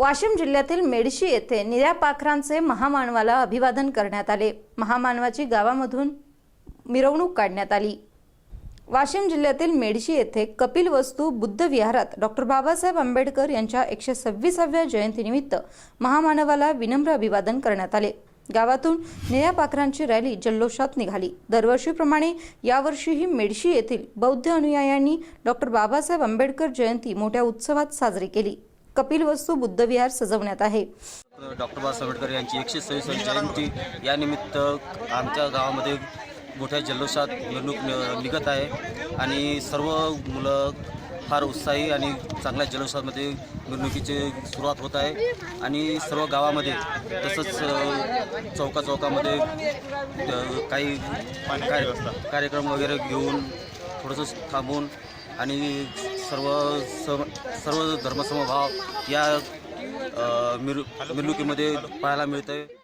वाशिम जिल्ह्यातील मेडशी येथे निळ्या पाखरांचे महामानवाला अभिवादन करण्यात आले. महामानवाची गावामधून मिरवणूक काढण्यात आली. वाशिम जिल्ह्यातील मेडशी येथे कपिल वस्तू बुद्ध विहारात डॉक्टर बाबासाहेब आंबेडकर यांच्या एकशे सव्वीसाव्या जयंतीनिमित्त महामानवाला विनम्र अभिवादन करण्यात आले. गावातून निळ्या पाखरांची रॅली जल्लोषात निघाली. दरवर्षीप्रमाणे यावर्षीही मेडशी येथील बौद्ध अनुयायांनी डॉक्टर बाबासाहेब आंबेडकर जयंती मोठ्या उत्सवात साजरी केली. कपिल वस्तू बुद्ध विहार सजवण्यात आहे. डॉक्टर बाबासाहेब आंबेडकर यांची एकशे सव्वीसावी जयंती यानिमित्त आमच्या गावामध्ये मोठ्या जल्लोषात मिरवणूक न- निघत आहे. आणि सर्व मुलं फार उत्साही आणि चांगल्या जल्लोषामध्ये मिरवणुकीची सुरुवात होत आहे. आणि सर्व गावामध्ये तसंच चौका चौकामध्ये काही काय कार्यक्रम वगैरे घेऊन थोडंसं थांबून आणि सर्व सम सर्व धर्मसमभाव या मिर मिरवणुकीमध्ये पाहायला मिळतं आहे